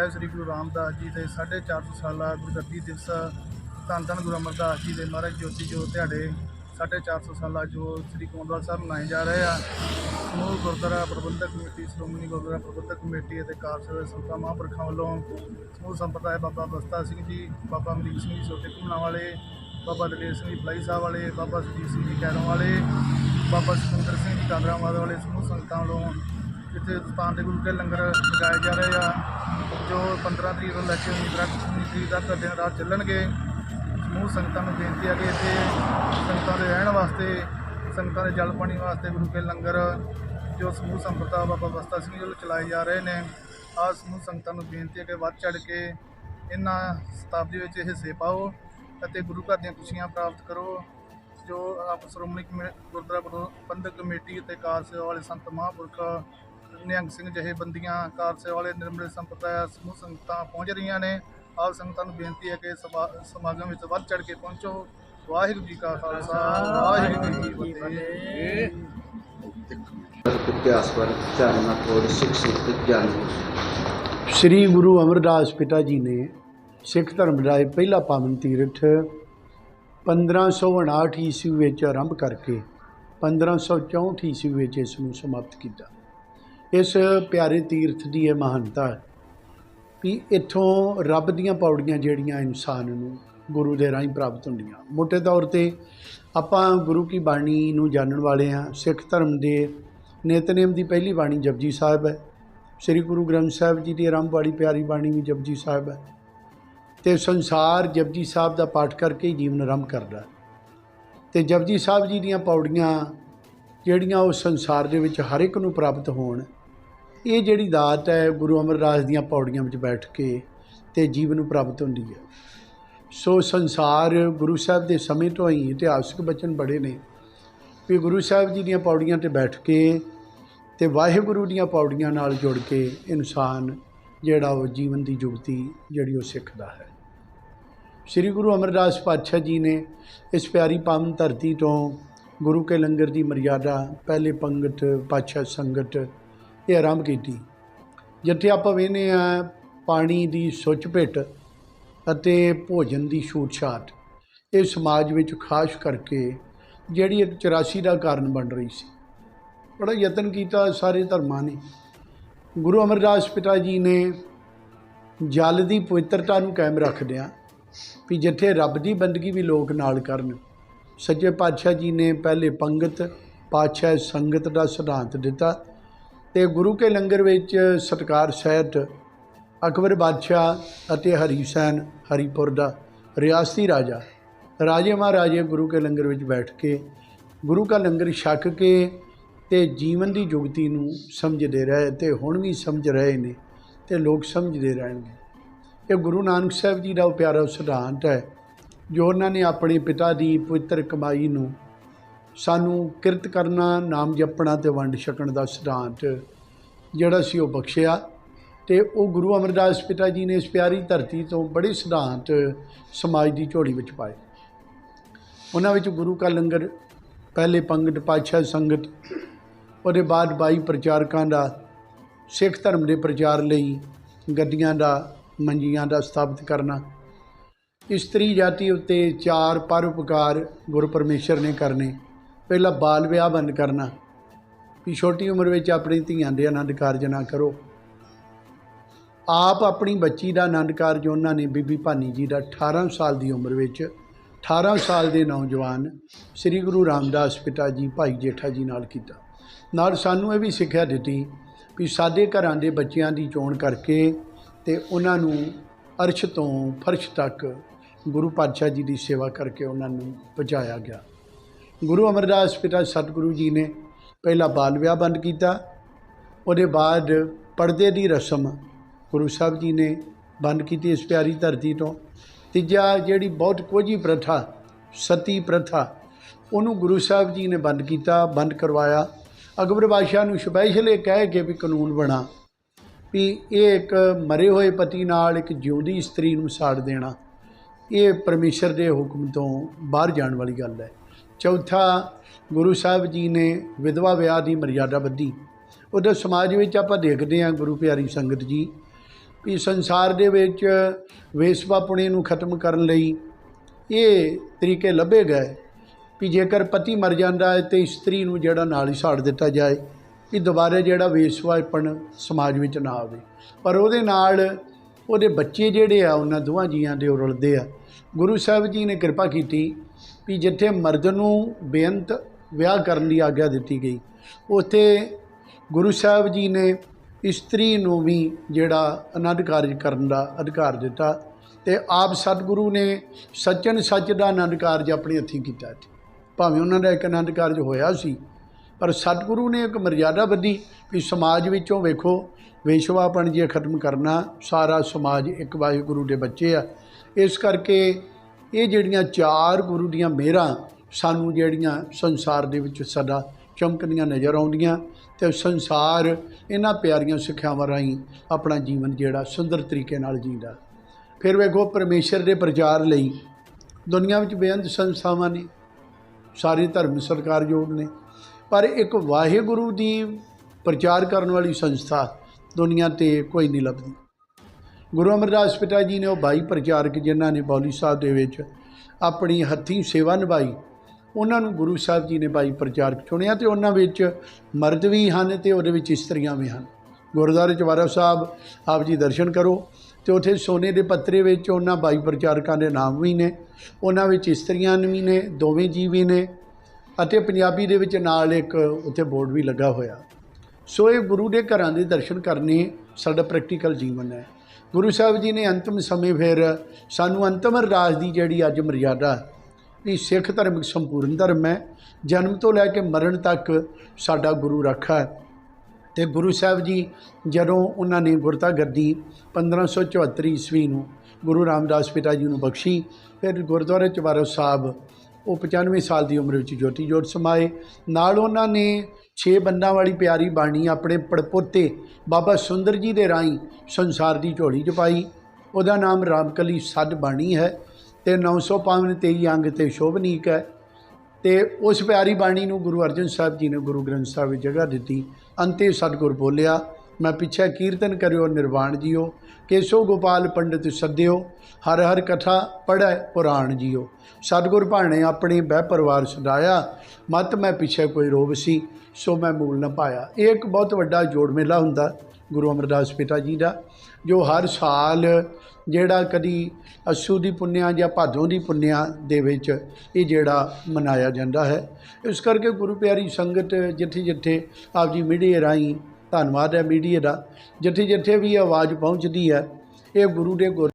ਸਾਹਿਬ ਸ੍ਰੀ ਗੁਰੂ ਰਾਮਦਾਸ ਜੀ ਦੇ 450 ਸਾਲਾ ਗੁਰਗੱਦੀ ਦਿਵਸ ਧੰਨ ਧੰਨ ਗੁਰੂ ਅਮਰਦਾਸ ਜੀ ਦੇ ਮਹਾਰਾਜ ਜੋਤੀ ਜੋਤ ਦਿਹਾੜੇ 450 ਸਾਲਾ ਜੋ ਸ੍ਰੀ ਗੋਂਦਵਾਲ ਸਾਹਿਬ ਮਨਾਏ ਜਾ ਰਹੇ ਆ, ਸਮੂਹ ਗੁਰਦੁਆਰਾ ਪ੍ਰਬੰਧਕ ਕਮੇਟੀ, ਸ਼੍ਰੋਮਣੀ ਗੁਰਦੁਆਰਾ ਪ੍ਰਬੰਧਕ ਕਮੇਟੀ ਅਤੇ ਕਾਰਸੇਵਾ ਸੰਤਾਂ ਮਹਾਂਪੁਰਖਾਂ ਵੱਲੋਂ ਸਮੂਹ ਸੰਪਰਦਾਇ ਬਾਬਾ ਬਸਤਾ ਸਿੰਘ ਜੀ, ਬਾਬਾ ਅਮਰੀਕ ਸਿੰਘ ਜੀ ਛੋਟੇ ਘੁੰਮਣਾ ਵਾਲੇ, ਬਾਬਾ ਦਲੇਰ ਸਿੰਘ ਜੀ ਫਲਾਈ ਸਾਹਿਬ ਵਾਲੇ, ਬਾਬਾ ਸੁਜੀਤ ਸਿੰਘ ਜੀ ਕੈਰੋਂ ਵਾਲੇ, ਬਾਬਾ ਸੁਖਿੰਦਰ ਸਿੰਘ ਜੀ ਕਾਦਰਾਬਾਦ ਵਾਲੇ ਸਮੂਹ ਸੰਗਤਾਂ ਵੱਲੋਂ ਇੱਥੇ ਸਥਾਨ ਦੇ ਗੁਰੂ ਕੇ ਲੰਗਰ ਲਗਾਏ ਜਾ ਰਹੇ ਆ। ਜੋ 15 ਤਰੀਕ ਤੋਂ ਲੈ ਕੇ 19 ਤਰੀਕ ਤੱਕ ਦਿਨ ਰਾਤ ਚੱਲਣਗੇ, ਸਮੂਹ ਸੰਗਤਾਂ ਨੂੰ ਬੇਨਤੀ ਹੈ ਕਿ ਇੱਥੇ ਸੰਗਤਾਂ ਦੇ ਰਹਿਣ ਵਾਸਤੇ, ਸੰਗਤਾਂ ਦੇ ਜਲ ਪਾਣੀ ਵਾਸਤੇ ਗੁਰੂ ਕੇ ਲੰਗਰ, ਜੋ ਸਮੂਹ ਸੰਪਰਦਾ ਬਾਬਾ ਬਸਤਾ ਸਿੰਘ ਜੀ ਵੱਲੋਂ ਚਲਾਏ ਜਾ ਰਹੇ ਨੇ, ਆਹ ਸਮੂਹ ਸੰਗਤਾਂ ਨੂੰ ਬੇਨਤੀ ਹੈ ਕਿ ਵੱਧ ਚੜ ਕੇ ਇਹਨਾਂ ਸ਼ਤਾਬਦੀ ਵਿੱਚ ਹਿੱਸੇ ਪਾਓ ਅਤੇ ਗੁਰੂ ਘਰ ਦੀਆਂ ਖੁਸ਼ੀਆਂ ਪ੍ਰਾਪਤ ਕਰੋ, ਜੋ ਆਪ ਸ਼੍ਰੋਮਣੀ ਕਮੇ- ਗੁਰਦੁਆਰਾ ਪ੍ਰਬੰਧਕ ਕਮੇਟੀ ਅਤੇ ਕਾਰ ਸੇਵਾ ਵਾਲੇ ਸੰਤ ਮਹਾਂਪੁਰਖ ਨਿਹੰਗ ਸਿੰਘ ਜਥੇਬੰਦੀਆਂ ਕਾਰ ਸੇਵਾ ਵਾਲੇ ਨਿਰਮਲ ਸੰਪਰਦਾਇ ਸਮੂਹ ਸੰਗਤਾਂ ਪਹੁੰਚ ਰਹੀਆਂ ਨੇ। ਆਪ ਸੰਗਤਾਂ ਨੂੰ ਬੇਨਤੀ ਹੈ ਕਿ ਸਮਾ- ਸਮਾਗਮ ਵਿੱਚ ਵੱਧ ਚੜ ਕੇ ਪਹੁੰਚੋ। ਵਾਹਿਗੁਰੂ ਜੀ ਕਾ ਖਾਲਸਾ ਵਾਹਿਗੁਰੂ ਜੀ ਕੀ ਫਤਿਹ। ਇਤਿਹਾਸ ਬਾਰੇ ਜਾਣਨਾ ਥੋੜੀ ਸਿੱਖ ਸਿੱਖ ਜਾਣੋ ਸ੍ਰੀ ਗੁਰੂ ਅਮਰਦਾਸ ਪਿਤਾ ਜੀ ਨੇ ਸਿੱਖ ਧਰਮ ਦਾ ਇਹ ਪਹਿਲਾ ਪਾਵਨ ਤੀਰਥ 1559 ਈਸਵੀ ਵਿੱਚ ਆਰੰਭ ਕਰਕੇ 1564 ਈਸਵੀ ਵਿੱਚ ਇਸ ਨੂੰ ਸਮਾਪਤ ਕੀਤਾ। ਇਸ ਪਿਆਰੇ ਤੀਰਥ ਦੀ ਇਹ ਮਹਾਨਤਾ ਹੈ ਵੀ ਇੱਥੋਂ ਰੱਬ ਦੀਆਂ ਪੌੜੀਆਂ ਜਿਹੜੀਆਂ ਇਨਸਾਨ ਨੂੰ ਗੁਰੂ ਦੇ ਰਾਹੀਂ ਪ੍ਰਾਪਤ ਹੁੰਦੀਆਂ। ਮੋਟੇ ਤੌਰ ਤੇ ਆਪਾਂ ਗੁਰੂ ਕੀ ਬਾਣੀ ਨੂੰ ਜਾਣਨ ਵਾਲੇ ਹਾਂ। ਸਿੱਖ ਧਰਮ ਦੇ ਨਿਤਨੇਮ ਦੀ ਪਹਿਲੀ ਬਾਣੀ ਜਪਜੀ ਸਾਹਿਬ ਹੈ। ਸ੍ਰੀ ਗੁਰੂ ਗ੍ਰੰਥ ਸਾਹਿਬ ਜੀ ਦੀ ਆਰੰਭ ਵਾਲੀ ਪਿਆਰੀ ਬਾਣੀ ਵੀ ਜਪਜੀ ਸਾਹਿਬ ਹੈ। ਤੇ ਸੰਸਾਰ ਜਪਜੀ ਸਾਹਿਬ ਦਾ ਪਾਠ ਕਰਕੇ ਹੀ ਜੀਵਨ ਆਰੰਭ ਕਰਦਾ ਹੈ। ਤੇ ਜਪਜੀ ਸਾਹਿਬ ਜੀ ਦੀਆਂ ਪੌੜੀਆਂ ਜਿਹੜੀਆਂ ਉਹ ਸੰਸਾਰ ਦੇ ਵਿੱਚ ਹਰ ਇੱਕ ਨੂੰ ਪ੍ਰਾਪਤ ਹੋਣ ਇਹ ਜਿਹੜੀ ਦਾਤ ਹੈ ਗੁਰੂ ਅਮਰਦਾਸ ਦੀਆਂ ਪੌੜੀਆਂ ਵਿੱਚ ਬੈਠ ਕੇ ਤੇ ਜੀਵਨ ਨੂੰ ਪ੍ਰਾਪਤ ਹੁੰਦੀ ਹੈ। ਸੋ ਸੰਸਾਰ ਗੁਰੂ ਸਾਹਿਬ ਦੇ ਸਮੇਂ ਤੋਂ ਹੀ ਇਤਿਹਾਸਕ ਬਚਨ ਬੜੇ ਨੇ ਵੀ ਗੁਰੂ ਸਾਹਿਬ ਜੀ ਦੀਆਂ ਪੌੜੀਆਂ ਤੇ ਬੈਠ ਕੇ ਤੇ ਵਾਹਿਗੁਰੂ ਦੀਆਂ ਪੌੜੀਆਂ ਨਾਲ ਜੁੜ ਕੇ ਇਨਸਾਨ ਜਿਹੜਾ ਉਹ ਜੀਵਨ ਦੀ ਜੁਗਤੀ ਜਿਹੜੀ ਉਹ ਸਿੱਖਦਾ ਹੈ। ਸ੍ਰੀ ਗੁਰੂ ਅਮਰਦਾਸ ਪਾਤਸ਼ਾਹ ਜੀ ਨੇ ਇਸ ਪਿਆਰੀ ਪਾਵਨ ਧਰਤੀ ਤੋਂ ਗੁਰੂ ਕੇ ਲੰਗਰ ਦੀ ਮਰਿਆਦਾ, ਪਹਿਲੇ ਪੰਗਤ, ਪਾਤਸ਼ਾਹ ਸੰਗਤ ਇਹ ਆਰੰਭ ਕੀਤੀ। ਜਿੱਥੇ ਆਪਾਂ ਵੇਖਦੇ ਆ ਪਾਣੀ ਦੀ ਸੁੱਚ ਭਿੱਟ ਅਤੇ ਭੋਜਨ ਦੀ ਛੂਟ ਛਾਟ ਇਹ ਸਮਾਜ ਵਿੱਚ ਖਾਸ ਕਰਕੇ ਜਿਹੜੀ ਇੱਕ 84 ਦਾ ਕਾਰਨ ਬਣ ਰਹੀ ਸੀ। ਬੜਾ ਯਤਨ ਕੀਤਾ ਸਾਰੇ ਧਰਮਾਂ ਨੇ। ਗੁਰੂ ਅਮਰਦਾਸ ਪਿਤਾ ਜੀ ਨੇ ਜਲ ਦੀ ਪਵਿੱਤਰਤਾ ਨੂੰ ਕਾਇਮ ਰੱਖਦਿਆਂ ਵੀ ਜਿੱਥੇ ਰੱਬ ਦੀ ਬੰਦਗੀ ਵੀ ਲੋਕ ਨਾਲ ਕਰਨ, ਸੱਚੇ ਪਾਤਸ਼ਾਹ ਜੀ ਨੇ ਪਹਿਲੇ ਪੰਗਤ, ਪਾਤਸ਼ਾਹ ਸੰਗਤ ਦਾ ਸਿਧਾਂਤ ਦਿੱਤਾ ਤੇ ਗੁਰੂ ਕੇ ਲੰਗਰ ਵਿੱਚ ਸਤਕਾਰ ਸਹਿਤ ਅਕਬਰ ਬਾਦਸ਼ਾਹ ਅਤੇ ਹਰੀ ਸੈਨ, ਹਰੀਪੁਰ ਦਾ ਰਿਆਸਤੀ ਰਾਜਾ, ਰਾਜੇ ਮਹਾਰਾਜੇ ਗੁਰੂ ਕੇ ਲੰਗਰ ਵਿੱਚ ਬੈਠ ਕੇ ਗੁਰੂ ਕਾ ਲੰਗਰ ਛਕ ਕੇ ਤੇ ਜੀਵਨ ਦੀ ਜੁਗਤੀ ਨੂੰ ਸਮਝਦੇ ਰਹੇ ਤੇ ਹੁਣ ਵੀ ਸਮਝ ਰਹੇ ਨੇ ਤੇ ਲੋਕ ਸਮਝਦੇ ਰਹਿਣਗੇ। ਇਹ ਗੁਰੂ ਨਾਨਕ ਸਾਹਿਬ ਜੀ ਦਾ ਉਹ ਪਿਆਰਾ ਸਿਧਾਂਤ ਹੈ ਜੋ ਉਹਨਾਂ ਨੇ ਆਪਣੇ ਪਿਤਾ ਦੀ ਪਵਿੱਤਰ ਕਮਾਈ ਨੂੰ ਸਾਨੂੰ ਕਿਰਤ ਕਰਨਾ, ਨਾਮ ਜਪਣਾ ਤੇ ਵੰਡ ਛਕਣ ਦਾ ਸਿਧਾਂਤ ਜਿਹੜਾ ਸੀ ਉਹ ਬਖਸ਼ਿਆ ਤੇ ਉਹ ਗੁਰੂ ਅਮਰਦਾਸ ਪਿਤਾ ਜੀ ਨੇ ਇਸ ਪਿਆਰੀ ਧਰਤੀ ਤੋਂ ਬੜੇ ਸਿਧਾਂਤ ਸਮਾਜ ਦੀ ਝੋਲੀ ਵਿੱਚ ਪਾਏ। ਉਹਨਾਂ ਵਿੱਚ ਗੁਰੂ ਕਾ ਲੰਗਰ, ਪਹਿਲੇ ਪੰਗਤ, ਪਾਤਸ਼ਾਹ ਸੰਗਤ, ਉਹਦੇ ਬਾਅਦ ਬਾਈ ਪ੍ਰਚਾਰਕਾਂ ਦਾ, ਸਿੱਖ ਧਰਮ ਦੇ ਪ੍ਰਚਾਰ ਲਈ ਗੱਦੀਆਂ ਦਾ, ਮੰਜੀਆਂ ਦਾ ਸਥਾਪਿਤ ਕਰਨਾ। ਇਸਤਰੀ ਜਾਤੀ ਉੱਤੇ ਚਾਰ ਪਰਉਪਕਾਰ ਗੁਰੂ ਪਰਮੇਸ਼ਰ ਨੇ ਕਰਨੇ। ਪਹਿਲਾਂ ਬਾਲ ਵਿਆਹ ਬੰਦ ਕਰਨਾ। ਵੀ ਛੋਟੀ ਉਮਰ ਵਿੱਚ ਆਪਣੀ ਧੀਆਂ ਦੇ ਆਨੰਦ ਕਾਰਜ ਨਾ ਕਰੋ। ਆਪ ਆਪਣੀ ਬੱਚੀ ਦਾ ਆਨੰਦ ਕਾਰਜ ਉਹਨਾਂ ਨੇ ਬੀਬੀ ਭਾਨੀ ਜੀ ਦਾ 18 ਸਾਲ ਦੀ ਉਮਰ ਵਿੱਚ 18 ਸਾਲ ਦੇ ਨੌਜਵਾਨ ਸ੍ਰੀ ਗੁਰੂ ਰਾਮਦਾਸ ਪਿਤਾ ਜੀ, ਭਾਈ ਜੇਠਾ ਜੀ ਨਾਲ ਕੀਤਾ। ਨਾਲ ਸਾਨੂੰ ਇਹ ਵੀ ਸਿੱਖਿਆ ਦਿੱਤੀ ਵੀ ਸਾਡੇ ਘਰਾਂ ਦੇ ਬੱਚਿਆਂ ਦੀ ਚੋਣ ਕਰਕੇ ਤੇ ਉਹਨਾਂ ਨੂੰ ਅਰਸ਼ ਤੋਂ ਫਰਸ਼ ਤੱਕ ਗੁਰੂ ਪਾਤਸ਼ਾਹ ਜੀ ਦੀ ਸੇਵਾ ਕਰਕੇ ਉਹਨਾਂ ਨੂੰ ਪਹੁੰਚਾਇਆ ਗਿਆ। ਗੁਰੂ ਅਮਰਦਾਸ ਪਿਤਾ ਸਤਿਗੁਰੂ ਜੀ ਨੇ ਪਹਿਲਾ ਬਾਲ ਵਿਆਹ ਬੰਦ ਕੀਤਾ। ਉਹਦੇ ਬਾਅਦ ਪਰਦੇ ਦੀ ਰਸਮ ਗੁਰੂ ਸਾਹਿਬ ਜੀ ਨੇ ਬੰਦ ਕੀਤੀ ਇਸ ਪਿਆਰੀ ਧਰਤੀ ਤੋਂ। ਤੀਜਾ ਜਿਹੜੀ ਬਹੁਤ ਕੋਝੀ ਪ੍ਰਥਾ, ਸਤੀ ਪ੍ਰਥਾ, ਉਹਨੂੰ ਗੁਰੂ ਸਾਹਿਬ ਜੀ ਨੇ ਬੰਦ ਕੀਤਾ, ਬੰਦ ਕਰਵਾਇਆ। ਅਕਬਰ ਬਾਦਸ਼ਾਹ ਨੂੰ ਸਪੈਸ਼ਲ ਇਹ ਕਹਿ ਕੇ ਵੀ ਕਾਨੂੰਨ ਬਣਾ ਵੀ ਇਹ ਇੱਕ ਮਰੇ ਹੋਏ ਪਤੀ ਨਾਲ ਇੱਕ ਜਿਉਂਦੀ ਇਸਤਰੀ ਨੂੰ ਸਾੜ ਦੇਣਾ। ਇਹ ਪਰਮੇਸ਼ਰ ਦੇ ਹੁਕਮ ਤੋਂ ਬਾਹਰ ਜਾਣ ਵਾਲੀ ਗੱਲ ਹੈ। ਚੌਥਾ ਗੁਰੂ ਸਾਹਿਬ ਜੀ ਨੇ ਵਿਧਵਾ ਵਿਆਹ ਦੀ ਮਰਿਆਦਾ ਬੱਧੀ ਉਹਦੇ ਸਮਾਜ ਵਿੱਚ ਆਪਾਂ ਦੇਖਦੇ ਹਾਂ ਗੁਰੂ ਪਿਆਰੀ ਸੰਗਤ ਜੀ ਵੀ ਸੰਸਾਰ ਦੇ ਵਿੱਚ ਵੇਸਵਾਪੁਣੇ ਨੂੰ ਖਤਮ ਕਰਨ ਲਈ ਇਹ ਤਰੀਕੇ ਲੱਭੇ ਗਏ ਵੀ ਜੇਕਰ ਪਤੀ ਮਰ ਜਾਂਦਾ ਹੈ ਤੇ ਇਸਤਰੀ ਨੂੰ ਜਿਹੜਾ ਨਾਲ ਹੀ ਸਾੜ ਦਿੱਤਾ ਜਾਏ ਕਿ ਦੁਬਾਰੇ ਜਿਹੜਾ ਵੇਸਵਾਪਣ ਸਮਾਜ ਵਿੱਚ ਨਾ ਆਵੇ। ਪਰ ਉਹਦੇ ਨਾਲ ਉਹਦੇ ਬੱਚੇ ਜਿਹੜੇ ਆ, ਉਹਨਾਂ ਦੋਵਾਂ ਜੀਆਂ ਦੇ ਉਹ ਰੁਲਦੇ ਆ। ਗੁਰੂ ਸਾਹਿਬ ਜੀ ਨੇ ਕਿਰਪਾ ਕੀਤੀ ਵੀ ਜਿੱਥੇ ਮਰਦ ਨੂੰ ਬੇਅੰਤ ਵਿਆਹ ਕਰਨ ਦੀ ਆਗਿਆ ਦਿੱਤੀ ਗਈ। ਉੱਥੇ ਗੁਰੂ ਸਾਹਿਬ ਜੀ ਨੇ ਇਸਤਰੀ ਨੂੰ ਵੀ ਜਿਹੜਾ ਆਨੰਦ ਕਾਰਜ ਕਰਨ ਦਾ ਅਧਿਕਾਰ ਦਿੱਤਾ ਤੇ ਆਪ ਸਤਿਗੁਰੂ ਨੇ ਸੱਚਨ ਸੱਚ ਦਾ ਆਨੰਦ ਕਾਰਜ ਆਪਣੇ ਹੱਥੀਂ ਕੀਤਾ ਇੱਥੇ। ਭਾਵੇਂ ਉਹਨਾਂ ਦਾ ਇੱਕ ਆਨੰਦ ਕਾਰਜ ਹੋਇਆ ਸੀ, ਪਰ ਸਤਿਗੁਰੂ ਨੇ ਇੱਕ ਮਰਜ਼ਾਦਾ ਬੱਧੀ ਵੀ ਸਮਾਜ ਵਿੱਚੋਂ ਵੇਖੋ ਵੇਸ਼ਵਾਪਣ ਜੇ ਖਤਮ ਕਰਨਾ, ਸਾਰਾ ਸਮਾਜ ਇੱਕ ਵਾਹਿਗੁਰੂ ਦੇ ਬੱਚੇ ਆ। ਇਸ ਕਰਕੇ ਇਹ ਜਿਹੜੀਆਂ ਚਾਰ ਗੁਰੂ ਦੀਆਂ ਮਿਹਰਾਂ ਸਾਨੂੰ ਜਿਹੜੀਆਂ ਸੰਸਾਰ ਦੇ ਵਿੱਚ ਸਦਾ ਚਮਕਦੀਆਂ ਨਜ਼ਰ ਆਉਂਦੀਆਂ ਤੇ ਸੰਸਾਰ ਇਹਨਾਂ ਪਿਆਰੀਆਂ ਸਿੱਖਿਆਵਾਂ ਰਾਹੀਂ ਆਪਣਾ ਜੀਵਨ ਜਿਹੜਾ ਸੁੰਦਰ ਤਰੀਕੇ ਨਾਲ ਜੀਂਦਾ। ਫਿਰ ਵੇਖੋ ਪਰਮੇਸ਼ਰ ਦੇ ਪ੍ਰਚਾਰ ਲਈ ਦੁਨੀਆ ਵਿੱਚ ਬੇਅੰਤ ਸੰਸਥਾਵਾਂ ਨੇ, ਸਾਰੇ ਧਰਮ ਸਰਕਾਰਯੋਗ ਨੇ, ਪਰ ਇੱਕ ਵਾਹਿਗੁਰੂ ਦੀ ਪ੍ਰਚਾਰ ਕਰਨ ਵਾਲੀ ਸੰਸਥਾ ਦੁਨੀਆ ਤੇ ਕੋਈ ਨਹੀਂ ਲੱਭਦੀ। ਗੁਰੂ ਅਮਰਦਾਸ ਪਿਤਾ ਜੀ ਨੇ ਉਹ ਬਾਈ ਪ੍ਰਚਾਰਕ ਜਿਨ੍ਹਾਂ ਨੇ ਬੌਲੀ ਸਾਹਿਬ ਦੇ ਵਿੱਚ ਆਪਣੀ ਹੱਥੀਂ ਸੇਵਾ ਨਿਭਾਈ, ਉਹਨਾਂ ਨੂੰ ਗੁਰੂ ਸਾਹਿਬ ਜੀ ਨੇ ਬਾਈ ਪ੍ਰਚਾਰਕ ਚੁਣਿਆ ਤੇ ਉਹਨਾਂ ਵਿੱਚ ਮਰਦ ਵੀ ਹਨ ਤੇ ਉਹਦੇ ਵਿੱਚ ਇਸਤਰੀਆਂ ਵੀ ਹਨ। ਗੁਰਦੁਆਰੇ ਚਵਾਰਾ ਸਾਹਿਬ, ਆਪ ਜੀ ਦਰਸ਼ਨ ਕਰੋ ਤੇ ਉੱਥੇ ਸੋਨੇ ਦੇ ਪੱਤਰੇ ਵਿੱਚ ਉਹਨਾਂ ਬਾਈ ਪ੍ਰਚਾਰਕਾਂ ਦੇ ਨਾਮ ਵੀ ਨੇ, ਉਹਨਾਂ ਵਿੱਚ ਇਸਤਰੀਆਂ ਵੀ ਨੇ, ਦੋਵੇਂ ਜੀ ਵੀ ਨੇ ਅਤੇ ਪੰਜਾਬੀ ਦੇ ਵਿੱਚ ਨਾਲ ਇੱਕ ਉੱਥੇ ਬੋਰਡ ਵੀ ਲੱਗਾ ਹੋਇਆ। ਸੋ ਇਹ ਗੁਰੂ ਦੇ ਘਰਾਂ ਦੇ ਦਰਸ਼ਨ ਕਰਨੇ ਸਾਡਾ ਪ੍ਰੈਕਟੀਕਲ ਜੀਵਨ ਹੈ। ਗੁਰੂ ਸਾਹਿਬ ਜੀ ਨੇ ਅੰਤਮ ਸਮੇਂ ਫਿਰ ਸਾਨੂੰ ਅੰਤਮ ਅਰਦਾਸ ਦੀ ਜਿਹੜੀ ਅੱਜ ਮਰਿਆਦਾ ਵੀ ਸਿੱਖ ਧਰਮ ਇੱਕ ਸੰਪੂਰਨ ਧਰਮ ਹੈ, ਜਨਮ ਤੋਂ ਲੈ ਕੇ ਮਰਨ ਤੱਕ ਸਾਡਾ ਗੁਰੂ ਰੱਖਾ ਹੈ। ਤੇ ਗੁਰੂ ਸਾਹਿਬ ਜੀ ਜਦੋਂ ਉਹਨਾਂ ਨੇ ਗੁਰਤਾ ਗੱਦੀ 1574 ਈਸਵੀ ਨੂੰ ਗੁਰੂ ਰਾਮਦਾਸ ਪਿਤਾ ਜੀ ਨੂੰ ਬਖਸ਼ੀ, ਫਿਰ ਗੁਰਦੁਆਰੇ ਚਵਾਰੋ ਸਾਹਿਬ ਉਹ 95 ਸਾਲ ਦੀ ਉਮਰ ਵਿੱਚ ਜੋਤੀ ਜੋਤ ਸਮਾਏ। ਨਾਲ ਉਹਨਾਂ ਨੇ ਛੇ ਬੰਦਾਂ ਵਾਲੀ ਪਿਆਰੀ ਬਾਣੀ ਆਪਣੇ ਪੜਪੋਤੇ ਬਾਬਾ ਸੁੰਦਰ ਜੀ ਦੇ ਰਾਹੀਂ ਸੰਸਾਰ ਦੀ ਝੋਲੀ 'ਚ ਪਾਈ। ਉਹਦਾ ਨਾਮ ਰਾਮਕਲੀ ਸੱਦ ਬਾਣੀ ਹੈ ਤੇ 905 23 ਅੰਗ ਤੇ ਸ਼ੋਭਨੀਕ ਹੈ। ਤੇ ਉਸ ਪਿਆਰੀ ਬਾਣੀ ਨੂੰ ਗੁਰੂ ਅਰਜਨ ਸਾਹਿਬ ਜੀ ਨੇ ਗੁਰੂ ਗ੍ਰੰਥ ਸਾਹਿਬ ਵਿੱਚ ਜਗ੍ਹਾ ਦਿੱਤੀ। ਅੰਤੇ ਸਤਿਗੁਰ ਬੋਲਿਆ ਮੈਂ ਪਿੱਛੇ ਕੀਰਤਨ ਕਰਿਓ, ਨਿਰਵਾਣ ਜੀਓ। ਕੇਸੋ ਗੋਪਾਲ ਪੰਡਿਤ ਸੱਦਿਓ, ਹਰ ਹਰ ਕਥਾ ਪੜ੍ਹੈ ਪੁਰਾਣ ਜੀਓ। ਸਤਿਗੁਰ ਭਾਣੇ ਆਪਣੇ ਬਹਿ ਪਰਿਵਾਰ ਸਦਾਇਆ, ਮਤ ਮੈਂ ਪਿੱਛੇ ਕੋਈ ਰੋਬ ਸੀ, ਸੋ ਮੈਂ ਮੂਲ ਨਾ ਪਾਇਆ। ਇਹ ਇੱਕ ਬਹੁਤ ਵੱਡਾ ਜੋੜ ਮੇਲਾ ਹੁੰਦਾ, ਗੁਰੂ ਅਮਰਦਾਸ ਪਿਤਾ ਜੀ ਦਾ, ਜੋ ਹਰ ਸਾਲ ਜਿਹੜਾ ਕਦੀ ਅਸੂ ਦੀ ਪੁੰਨਿਆ ਜਾਂ ਭਾਦੋਂ ਦੀ ਪੁੰਨਿਆ ਦੇ ਵਿੱਚ ਇਹ ਜਿਹੜਾ ਮਨਾਇਆ ਜਾਂਦਾ ਹੈ। ਇਸ ਕਰਕੇ ਗੁਰੂ ਪਿਆਰੀ ਸੰਗਤ ਜਿੱਥੇ ਜਿੱਥੇ ਆਪ ਜੀ ਮੀਡੀਆ ਰਾਹੀਂ ਧੰਨਵਾਦ ਹੈ ਮੀਡੀਆ ਦਾ। ਜਿੱਥੇ ਜਿੱਥੇ ਵੀ ਇਹ ਆਵਾਜ਼ ਪਹੁੰਚਦੀ ਹੈ, ਇਹ ਗੁਰੂ ਦੇ ਗੁਰ